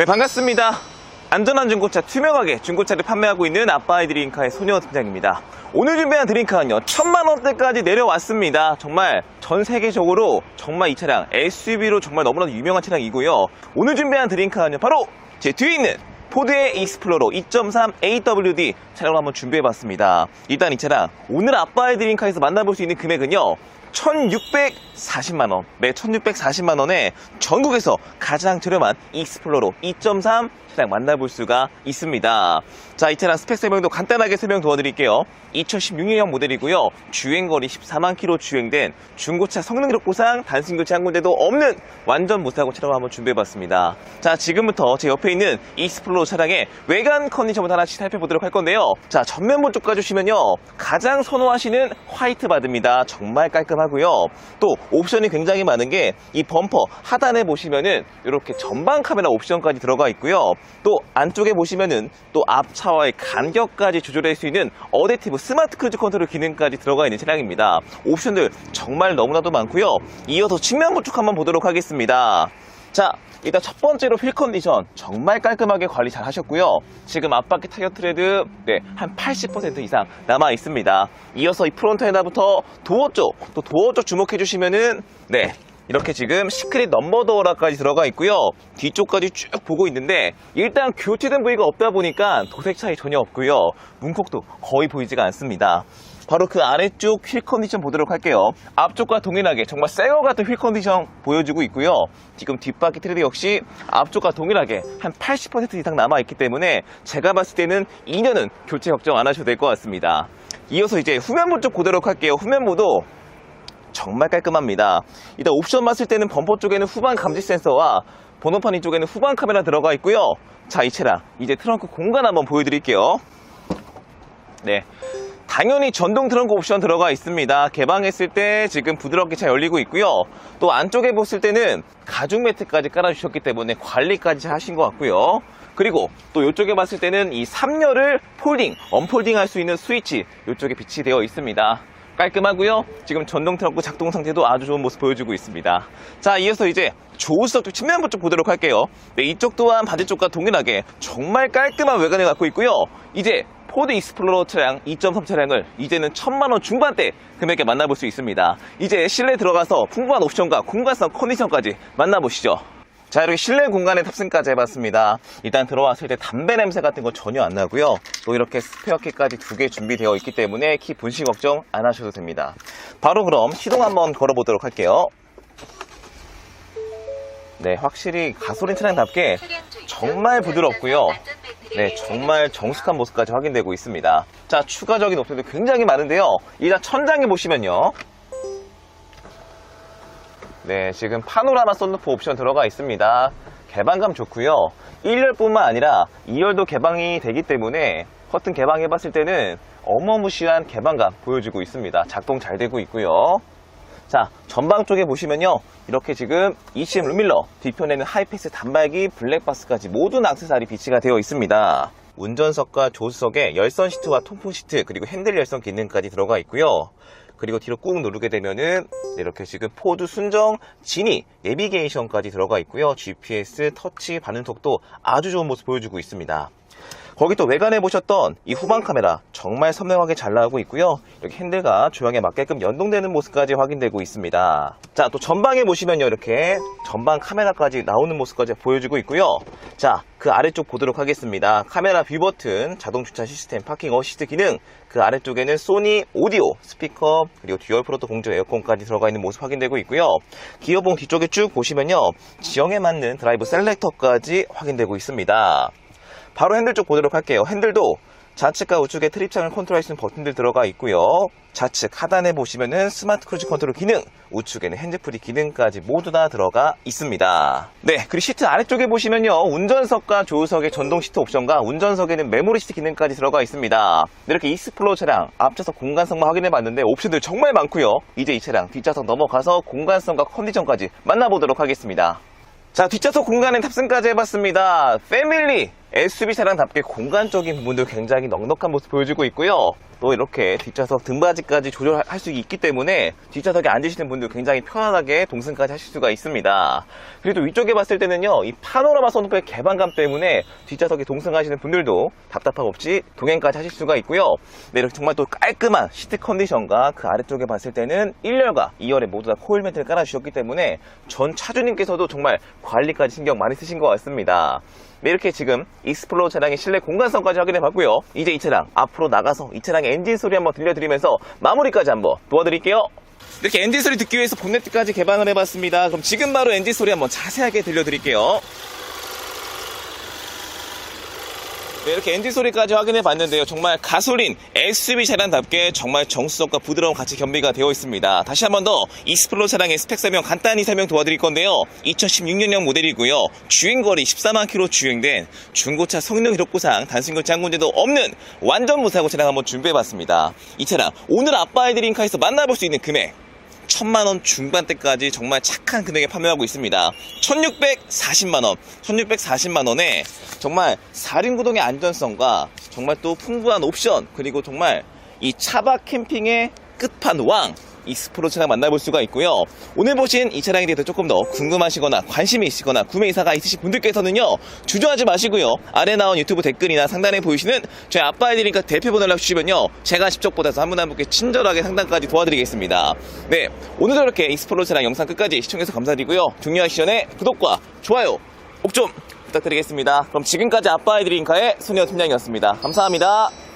네, 반갑습니다. 안전한 중고차 투명하게 중고차를 판매하고 있는 아빠의 드림카의 소녀 팀장입니다. 오늘 준비한 드림카는요, 천만 원대까지 내려왔습니다. 정말 전 세계적으로 정말 이 차량 SUV로 정말 너무나도 유명한 차량이고요. 오늘 준비한 드림카는요, 바로 제 뒤에 있는 포드의 익스플로러 2.3 AWD 차량을 한번 준비해봤습니다. 일단 이 차량 오늘 아빠의 드림카에서 만나볼 수 있는 금액은요. 1640만원. 네, 1640만원에 전국에서 가장 저렴한 익스플로러 2.3 차량 만나볼 수가 있습니다. 자, 이 차량 스펙 설명도 간단하게 설명 도와드릴게요. 2016년 모델이고요. 주행거리 14만 킬로 주행된 중고차 성능 기록 보상 단순 교체 한 군데도 없는 완전 무사고 차량을 한번 준비해봤습니다. 자, 지금부터 제 옆에 있는 익스플로러 차량의 외관 컨디션부터 하나씩 살펴보도록 할 건데요. 자, 전면부 쪽 가주시면요. 가장 선호하시는 화이트 바드입니다. 정말 깔끔 하고요. 또 옵션이 굉장히 많은 게 이 범퍼 하단에 보시면은 이렇게 전방 카메라 옵션까지 들어가 있고요. 또 안쪽에 보시면은 또 앞차와의 간격까지 조절할 수 있는 어댑티브 스마트 크루즈 컨트롤 기능까지 들어가 있는 차량입니다. 옵션들 정말 너무나도 많고요. 이어서 측면부 쪽 한번 보도록 하겠습니다. 자, 일단 첫 번째로 휠 컨디션 정말 깔끔하게 관리 잘 하셨고요. 지금 앞바퀴 타이어 트레드 네, 한 80% 이상 남아 있습니다. 이어서 이 프론트 엔다부터 도어 쪽, 또 도어 쪽 주목해 주시면은 네, 이렇게 지금 시크릿 넘버 도어라까지 들어가 있고요. 뒤쪽까지 쭉 보고 있는데 일단 교체된 부위가 없다 보니까 도색 차이 전혀 없고요. 문콕도 거의 보이지가 않습니다. 바로 그 아래쪽 휠 컨디션 보도록 할게요. 앞쪽과 동일하게 정말 새거 같은 휠 컨디션 보여주고 있고요. 지금 뒷바퀴 트레드 역시 앞쪽과 동일하게 한 80% 이상 남아있기 때문에 제가 봤을 때는 2년은 교체 걱정 안 하셔도 될 것 같습니다. 이어서 이제 후면부 쪽 보도록 할게요. 후면부도 정말 깔끔합니다. 일단 옵션 봤을 때는 범퍼 쪽에는 후방 감지 센서와 번호판 이쪽에는 후방 카메라 들어가 있고요. 자, 이 차량 이제 트렁크 공간 한번 보여드릴게요. 네. 당연히 전동 트렁크 옵션 들어가 있습니다. 개방했을 때 지금 부드럽게 잘 열리고 있고요. 또 안쪽에 보실 때는 가죽 매트까지 깔아주셨기 때문에 관리까지 잘 하신 것 같고요. 그리고 또 이쪽에 봤을 때는 이 3열을 폴딩, 언폴딩 할 수 있는 스위치 이쪽에 비치 되어 있습니다. 깔끔하고요. 지금 전동 트렁크 작동 상태도 아주 좋은 모습 보여주고 있습니다. 자, 이어서 이제 조수석 쪽 측면부 쪽 보도록 할게요. 네, 이쪽 또한 반대쪽과 동일하게 정말 깔끔한 외관을 갖고 있고요. 이제 포드 익스플로러 차량 2.3 차량을 이제는 천만 원 중반대 금액에 만나볼 수 있습니다. 이제 실내 들어가서 풍부한 옵션과 공간성 컨디션까지 만나보시죠. 자 이렇게 실내 공간에 탑승까지 해봤습니다. 일단 들어왔을 때 담배 냄새 같은 거 전혀 안 나고요. 또 이렇게 스페어 키까지 두 개 준비되어 있기 때문에 키 분실 걱정 안 하셔도 됩니다. 바로 그럼 시동 한번 걸어보도록 할게요. 네, 확실히 가솔린 차량답게 정말 부드럽고요. 네, 정말 정숙한 모습까지 확인되고 있습니다. 자, 추가적인 옵션도 굉장히 많은데요. 일단 천장에 보시면요. 네, 지금 파노라마 썬루프 옵션 들어가 있습니다. 개방감 좋고요. 1열뿐만 아니라 2열도 개방이 되기 때문에 커튼 개방해봤을 때는 어마무시한 개방감 보여주고 있습니다. 작동 잘 되고 있고요. 자, 전방 쪽에 보시면요. 이렇게 지금 ECM 루밀러, 뒤편에는 하이패스 단말기, 블랙박스까지 모든 악세사리 비치가 되어 있습니다. 운전석과 조수석에 열선 시트와 통풍 시트, 그리고 핸들 열선 기능까지 들어가 있고요. 그리고 뒤로 꾹 누르게 되면은 이렇게 지금 포드 순정, 지니, 내비게이션까지 들어가 있고요. GPS, 터치, 반응 속도 아주 좋은 모습 보여주고 있습니다. 거기 또 외관에 보셨던 이 후방 카메라 정말 선명하게 잘 나오고 있고요. 이렇게 핸들과 조형에 맞게끔 연동되는 모습까지 확인되고 있습니다. 자, 또 전방에 보시면요. 이렇게 전방 카메라까지 나오는 모습까지 보여주고 있고요. 자, 그 아래쪽 보도록 하겠습니다. 카메라 뷰 버튼, 자동 주차 시스템, 파킹 어시스트 기능, 그 아래쪽에는 소니 오디오, 스피커, 그리고 듀얼 프로토 공조 에어컨까지 들어가 있는 모습 확인되고 있고요. 기어봉 뒤쪽에 쭉 보시면요. 지형에 맞는 드라이브 셀렉터까지 확인되고 있습니다. 바로 핸들 쪽 보도록 할게요. 핸들도 좌측과 우측에 트립창을 컨트롤할 수 있는 버튼들 들어가 있고요. 좌측 하단에 보시면은 스마트 크루즈 컨트롤 기능, 우측에는 핸즈프리 기능까지 모두 다 들어가 있습니다. 네, 그리고 시트 아래쪽에 보시면요. 운전석과 조수석의 전동 시트 옵션과 운전석에는 메모리 시트 기능까지 들어가 있습니다. 이렇게 익스플로어 차량 앞좌석 공간성만 확인해 봤는데 옵션들 정말 많고요. 이제 이 차량 뒷좌석 넘어가서 공간성과 컨디션까지 만나보도록 하겠습니다. 자, 뒷좌석 공간에 탑승까지 해봤습니다. 패밀리 SUV 차량답게 공간적인 부분도 굉장히 넉넉한 모습 보여주고 있고요. 또 이렇게 뒷좌석 등받이까지 조절할 수 있기 때문에 뒷좌석에 앉으시는 분들 굉장히 편안하게 동승까지 하실 수가 있습니다. 그리고 위쪽에 봤을 때는요, 이 파노라마 선루프의 개방감 때문에 뒷좌석에 동승하시는 분들도 답답함 없이 동행까지 하실 수가 있고요. 네, 이렇게 정말 또 깔끔한 시트 컨디션과 그 아래쪽에 봤을 때는 1열과 2열에 모두 다 코일 멘트를 깔아주셨기 때문에 전 차주님께서도 정말 관리까지 신경 많이 쓰신 것 같습니다. 네, 이렇게 지금 익스플로러 차량의 실내 공간성까지 확인해 봤고요. 이제 이 차량 앞으로 나가서 이 차량의 엔진 소리 한번 들려드리면서 마무리까지 한번 도와드릴게요. 이렇게 엔진 소리 듣기 위해서 본네트까지 개방을 해봤습니다. 그럼 지금 바로 엔진 소리 한번 자세하게 들려드릴게요. 네, 이렇게 엔진 소리까지 확인해 봤는데요. 정말 가솔린 SUV 차량답게 정말 정수성과 부드러움 같이 겸비가 되어 있습니다. 다시 한 번 더 익스플로러 차량의 스펙 설명 간단히 설명 도와드릴 건데요. 2016년형 모델이고요. 주행거리 14만 킬로 주행된 중고차 성능 기록부상 단순교체 한 군데도 없는 완전 무사고 차량 한번 준비해 봤습니다. 이 차량 오늘 아빠의 드림카에서 만나볼 수 있는 금액 천만 원 중반대까지 정말 착한 금액에 판매하고 있습니다. 1640만 원, 1640만 원에 정말 4륜 구동의 안전성과 정말 또 풍부한 옵션 그리고 정말 이 차박 캠핑의 끝판왕 익스프로 차량 만나볼 수가 있고요. 오늘 보신 이 차량에 대해서 조금 더 궁금하시거나 관심이 있으시거나 구매 의사가 있으신 분들께서는요. 주저하지 마시고요. 아래 나온 유튜브 댓글이나 상단에 보이시는 저희 아빠 애들이니까 대표번호 연락 주시면요. 제가 직접 받아서 한 분 한 분께 친절하게 상담까지 도와드리겠습니다. 네, 오늘도 이렇게 익스플로러 차량 영상 끝까지 시청해주셔서 감사드리고요. 중요하시 전에 구독과 좋아요 꼭 좀 부탁드리겠습니다. 그럼 지금까지 아빠 애들인카의 소녀 팀장이었습니다. 감사합니다.